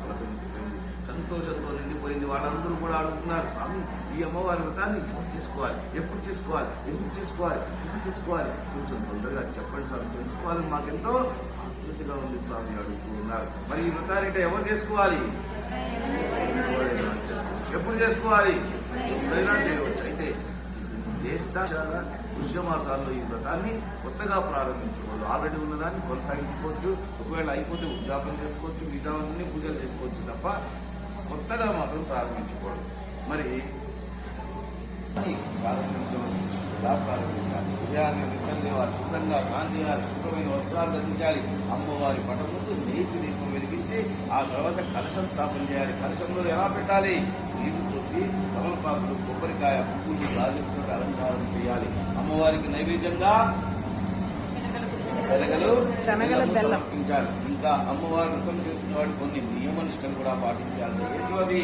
పులకరించిపోయింది సంతోషంతో నిండిపోయింది. వాళ్ళందరూ కూడా అడుగుతున్నారు స్వామి ఈ అమ్మవారి వ్రతాన్ని ఎప్పుడు చేసుకోవాలి ఎప్పుడు చేసుకోవాలి ఎందుకు చేసుకోవాలి ఎందుకు చేసుకోవాలి కొంచెం తొందరగా చెప్పండి స్వామి. తెలుసుకోవాలని మాకెంతో ఆతృతగా ఉంది స్వామి అడుగుతున్నారు. మరి ఈ వ్రతాన్ని అంటే ఎవరు చేసుకోవాలి? చేసుకోవచ్చు. ఎప్పుడు చేసుకోవాలి? ఎప్పుడైనా చేయవచ్చు. అయితే జ్యేష్ఠ పుష్యమాసాల్లో ఈ వ్రతాన్ని కొత్తగా ప్రారంభించుకోవచ్చు ఆల్రెడీ ఉన్నదాన్ని కొనసాగించుకోవచ్చు. ఒకవేళ అయిపోతే ఉద్యాపన చేసుకోవచ్చు. మిగతా పూజలు చేసుకోవచ్చు తప్ప కొత్తగా మాత్రం ప్రారంభించుకోవడం. మరి ఈ ప్రారంభించవచ్చు ఎలా ప్రారంభించాలి? ఉదయాన్నే నిద్ర లేవాలి. శుభ్రంగా స్నానం చేయాలి. శుభ్రమైన వస్త్రాలు ధరించాలి. అమ్మవారి పట ముందు నేతి దీపం వెలిగించి ఆ తర్వాత కలశ స్థాపన చేయాలి. కలశంలో ఎలా పెట్టాలి? నీటితో పోసి తమలపాకులు కొబ్బరికాయ పువ్వులు గాలితో అలంకారం చేయాలి. అమ్మవారికి నైవేద్యంగా శనగలు. సమర్పించాలి. ఇంకా అమ్మవారి వ్రతం చేసుకునేవాడు కొన్ని నియమ నిష్టలు కూడా పాటించాలి. అవి?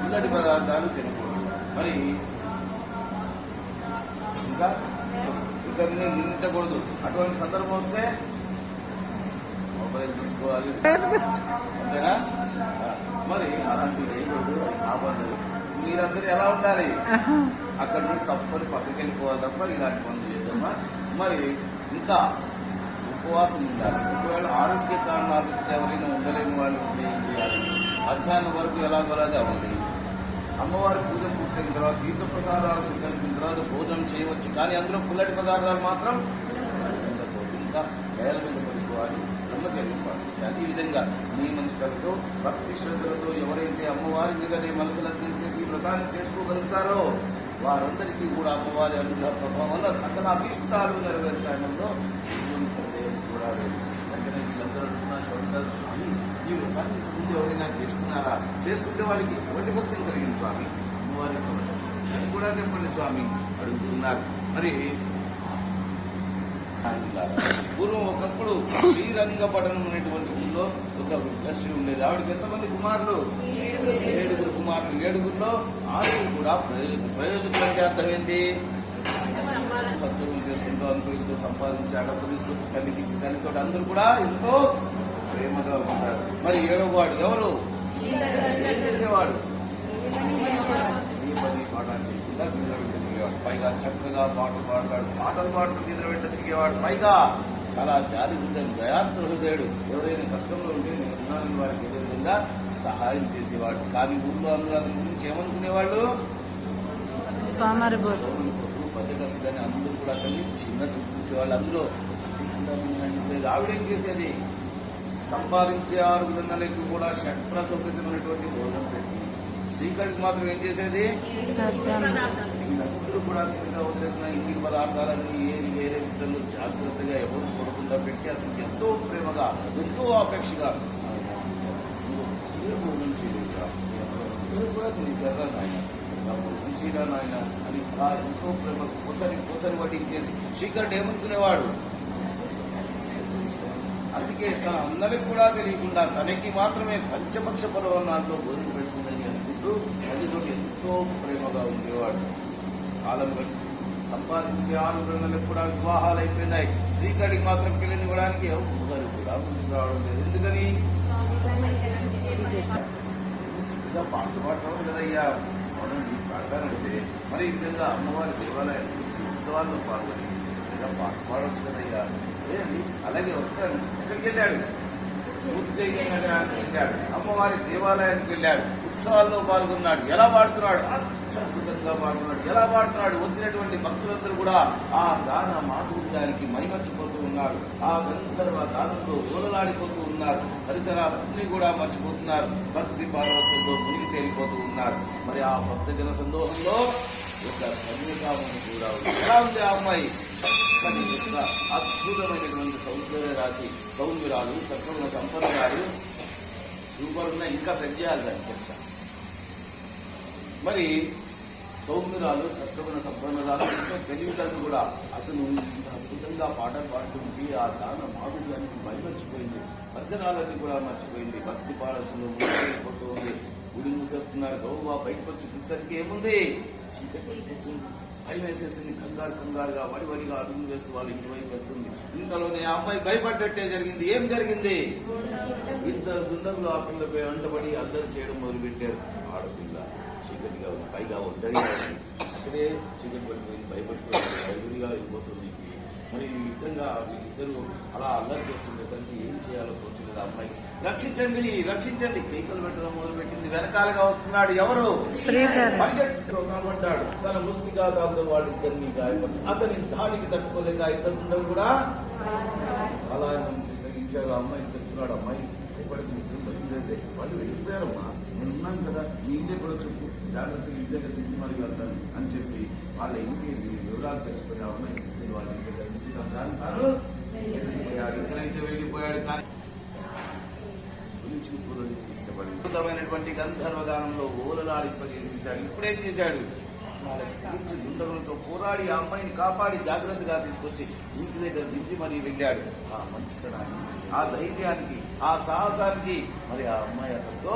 పుల్లటి పదార్థాలు తినకూడదు. మరి ఇంకా ఇతరుని నిందించకూడదు. అటువంటి సందర్భం వస్తే మొబైల్ తీసుకోవాలి అంతేనా మరి అలాంటివి చేయకూడదు ఆపలేదు మీరందరూ ఎలా ఉండాలి? అక్కడ నుండి తప్పని పక్కకి వెళ్ళిపోవాలి తప్ప ఇలాంటి పనులు చేద్దామా మరి ఇంకా ఉపవాసం ఉండాలి. ఒకవేళ ఆరోగ్య కారణాలు ఎవరైనా ఉండలేని వాళ్ళు ఏం చేయాలి? మధ్యాహ్నం వరకు ఎలాగోలాగా అవ్వాలి అమ్మవారి పూజ పూర్తయిన తర్వాత తీర్థ ప్రసాదాలు స్వీకరించిన తర్వాత భోజనం చేయవచ్చు. కానీ అందులో పుల్లటి పదార్థాలు మాత్రం. ఇంకా వేల మీద పడిపోవాలి బ్రహ్మచర్యం ఈ విధంగా నియమనిష్టలతో భక్తి శ్రద్ధలతో ఎవరైతే అమ్మవారి మీద మనసు లగ్నం చేసి వ్రతాన్ని చేసుకోగలుగుతారో వారందరికీ కూడా అమ్మవారి అనుగ్రహ ప్రభావం వల్ల సకల అభిష్టాలు నెరవేర్చడంలో సందేహం కూడా లేదు. వెంటనే వీళ్ళందరూ అంటున్నారు స్వామి ఈ వ్రతాన్ని ముందు ఎవరైనా చేసుకున్నారా? చేసుకుంటే వాళ్ళకి ఎటువంటి భక్తం కలిగింది స్వామి? అమ్మవారి కూడా చెప్పండి స్వామి అడుగుతున్నారు. మరి పూర్వం ఒకప్పుడు శ్రీరంగపట్టణం అనేటువంటి ఊళ్ళో ఒక వృద్ధశ్రీ ఉండేది. ఆవిడకి ఎంతమంది కుమారులు? ఏడుగురు కుమారులు. ఏడుగురులో ఆరుగురు కూడా ప్రయోజన ప్రయోజకులు అంటే అర్థం ఏంటి సత్యోగం చేసుకుంటూ అనుకూలతో సంపాదించి అడప తీసుకొచ్చి తల్లికి తల్లితో అందరూ కూడా ఎంతో ప్రేమగా ఉంటారు. మరి ఏడో వాడు ఎవరు? ఏం చేసేవాడు? ఏ పని చేయకుండా తిరిగేవాడు పైగా చక్కగా పాటలు పాడతాడు పాటలు పాడుతూ మీద వెంట తిరిగేవాడు. పైగా చాలా జాలి హృదయం దయాత్ర హృదయుడు ఎవరైనా కష్టంలో ఉంటే నేను ఉన్నానని వారికి విధంగా సహాయం చేసేవాడు. కానీ ఊళ్ళో అందరూ అతని గురించి ఏమనుకునేవాళ్ళు? బద్దకస్తులని అందరూ కూడా అతన్ని చిన్న చూపు చూసేవాళ్ళు. అందులో ఆవిడేం చేసేది? సంపాదించే ఆరు నెలలకు కూడా షట్ప్రసౌకృతమైనటువంటి భోజనం పెట్టి శ్రీకడికి మాత్రం ఏం చేసేది? శ్రద్ధ కూడా తిరిగా వదిలేసిన ఇంటి పదార్థాలన్నీ ఏరి వేరే విధంగా జాగ్రత్తగా ఎవరు చూడకుండా పెట్టి అతనికి ఎంతో ప్రేమగా ఎంతో ఆపేక్షగా ఏ భోజనం చేయలేదురా కూడా తినేశారా నాయన? నా నాయన? అని ఎంతో ప్రేమ కోసరి కోసరి వడ్డించేది శ్రీకరుడు ఏమనుకునేవాడు? అందుకే తన అందరికి కూడా తెలియకుండా తనకి మాత్రమే పంచపక్ష పర్వణాలతో భోజనం పెడుతుందని అనుకుంటూ అది ఎంతో ప్రేమగా ఉండేవాడు. కాలం గడిచింది సంపాదించే ఆరు నెలలకు కూడా వివాహాలు అయిపోయినాయి. శ్రీకాడికి మాత్రం పెళ్ళి ఇవ్వడానికి ఎవరు కూడా ముందుకు రావడం లేదు. ఎందుకని? చక్కగా పాటలు పాడటం కదయ్యా అవునండి పాడతానంటే. మరి ఈ విధంగా అమ్మవారి దేవాలయం ఉత్సవాల్లో పాల్గొని చక్కగా పాట పాడవచ్చు కదయ్యా సరే అండి అలాగే వస్తాను. ఎక్కడికి వెళ్ళాడు? పూర్తి నగరానికి వెళ్ళాడు అమ్మవారి దేవాలయానికి వెళ్ళాడు. ఉత్సవాల్లో పాల్గొన్నాడు. ఎలా పాడుతున్నాడు? అత్యద్భుతంగా పాడుతున్నాడు. ఎలా పాడుతున్నాడు? వచ్చినటువంటి భక్తులందరూ కూడా ఆ గాన మాధుర్యానికి మైమర్చిపోతూ ఉన్నారు. ఆ గంధర్వ గానంలో ఓలలాడిపోతూ ఉన్నారు. పరిసరాలన్నీ కూడా మర్చిపోతున్నారు. భక్తి పార్వతులతో మునిగి తేలిపోతూ ఉన్నారు. మరి ఆ భక్తజన సందోహంలో ఒక కన్యకామని కూడా ఎలా ఉంది ఆ అమ్మాయి? అక్కడి యొక్క అద్భుతమైనటువంటి సౌందర్య రాశి సౌందర్యాలు చక్కగా సంపన్నరాలు సూపర్గా ఇంకా సజ్జాలు చేయాలి దాన్ని చెప్తా మరి సౌమ్యురాలు సత్వగుణ సంపన్నరాలు తెలివితను కూడా అతను ఇంత అద్భుతంగా పాటలు పాడుతుంది ఆ దాన గాన మాధుర్యానికి మైమర్చిపోయింది. పరిసరాలన్నీ కూడా మర్చిపోయింది. భక్తి పారసులు మూసిపోతూ ఉంది గుడి మూసేస్తున్నారు. గౌ బయటకు వచ్చి చూసరికి ఏముంది? చీకటి. భయం వేసేసింది కంగారు కంగారుగా వడి వడిగా అడుగు వేస్తూ వాళ్ళు ఇంటివైపు వెళ్తుంది. ఇంతలోనే ఆ అమ్మాయి భయపడ్డట్టే జరిగింది. ఏం జరిగింది? ఇద్దరు దుండగులు ఆ పిల్లపై వెంటబడి అద్దరు చేయడం మొదలుపెట్టారు. ఆడపిల్ల చీకటిగా ఉంది. పైగా ఒంటరిగా అసలే చీకటి పడిపోయింది భయపడిపోయింది ఐదుగా అయిపోతుంది. విధంగా వీళ్ళిద్దరూ అలా అల్లరి చేస్తుండేసరికి ఏం చేయాలో తోచలేదు అమ్మాయి. రక్షించండి రక్షించండి. కేకలు పెట్టడం మొదలు పెట్టింది వెనకాలగా వస్తున్నాడు ఎవరు? కనబడ్డాడు. తన దాంతో వాళ్ళిద్దరిని గాయపడి అతని దాడికి తట్టుకోలేక ఇద్దరు కూడా. అలా చిత్తగించారు అమ్మాయి చెప్తున్నాడు అమ్మాయి ఇప్పటికి ముగ్గురు బయలుదేరే వాళ్ళు వెళ్ళిపోయారమ్మా. నేను ఉన్నాను కదా. ఇంటే కూడా చెప్పు. జాగ్రత్తగా ఇంటి దగ్గర తిరిగి మరి వెళ్తాను అని చెప్పి వాళ్ళ ఇంటికి వివరాలు తెలుసుకుని ఆ అమ్మాయి తీసుకుని వాళ్ళ దగ్గర నుంచి. దాని తాను వెళ్ళిపోయాడు. ఎక్కడైతే వెళ్ళిపోయాడు. కానీ గురించి ఇష్టపడి అద్భుతమైనటువంటి గంధర్వగానంలో ఓలలాడింపజేసేసాడు ఇప్పుడేం చేశాడు? గురించి దుండగులతో పోరాడి ఆ అమ్మాయిని కాపాడి జాగ్రత్తగా తీసుకొచ్చి ఇంటి దగ్గర దించి మరీ వెళ్ళాడు. ఆ మంచితనానికి ఆ ధైర్యానికి ఆ సాహసానికి మరి ఆ అమ్మాయి అతనితో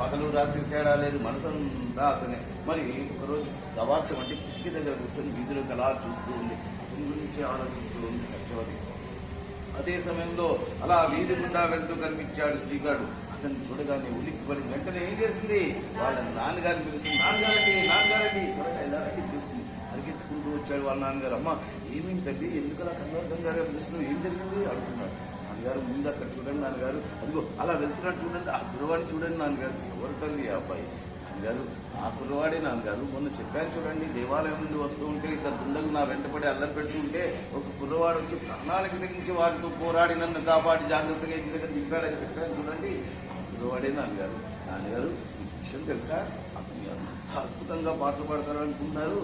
పగలు రాత్రి తేడా లేదు మనసంతా అతనే. మరి ఒకరోజు గవాక్షం అంటే కిటికీ దగ్గర కూర్చొని వీధిలోకి అలా చూస్తూ ఉంది. అతని గురించి ఆలోచిస్తూ ఉంది సత్యవతి. అదే సమయంలో అలా వీధి గుండా వెళ్తూ కనిపించాడు శ్రీగాడు. అతన్ని చూడగానే ఉలిక్కి పడి వెంటనే ఏం చేసింది? వాళ్ళ నాన్నగారిని పిలుస్తుంది నాన్నగారండి నాన్నగారండి. త్వరగా ఇలా రండి పిలుస్తుంది. పరిగెత్తుకుంటూ వచ్చాడు వాళ్ళ నాన్నగారు. అమ్మ ఏమేమి తల్లి ఎందుకు అలా కంగారు కంగారుగా పిలుస్తున్నావు? ఏం జరిగింది? అడుగుతున్నాడు నాన్నగారు ముందు అక్కడ చూడండి నాన్నగారు. అదిగో అలా వెళ్తున్నాడు చూడండి ఆ గురువాడిని చూడండి నాన్నగారు. ఎవరు తల్లి ఆ అబ్బాయి? నాన్నగారు ఆ కుర్రవాడే నాన్నగారు. మొన్న చెప్పాను చూడండి దేవాలయం నుండి వస్తూ ఉంటే ఇద్దరు గుండెలు నా వెంటపడి అల్లరి పెడుతుంటే ఒక కుర్రవాడు వచ్చి ప్రాణాలకు తెగించి వారితో పోరాడి నన్ను కాపాడి జాగ్రత్తగా ఇంటి దగ్గర దింపాడని చెప్పాను చూడండి. ఆ కుర్రవాడే నాన్నగారు. నాన్నగారు విషయం తెలుసా? అతను ఎంత అద్భుతంగా పాటలు పాడతారు అనుకుంటున్నారు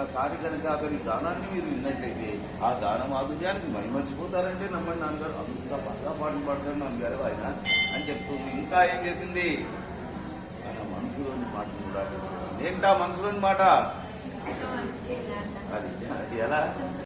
ఒక్కసారి కనుక అతని గానాన్ని మీరు విన్నట్లయితే ఆ గాన మాధుర్యానికి మైమర్చిపోతారంటే నమ్మండి నాన్నగారు. అంత బాగా పాటలు పాడతారు నాన్నగారు ఆయన అని చెప్తుంది ఇంకా ఏం చేసింది? తన మనసులోని మాటను కూడా ఏంటా మనసులోని మాట? అది అది ఎలా?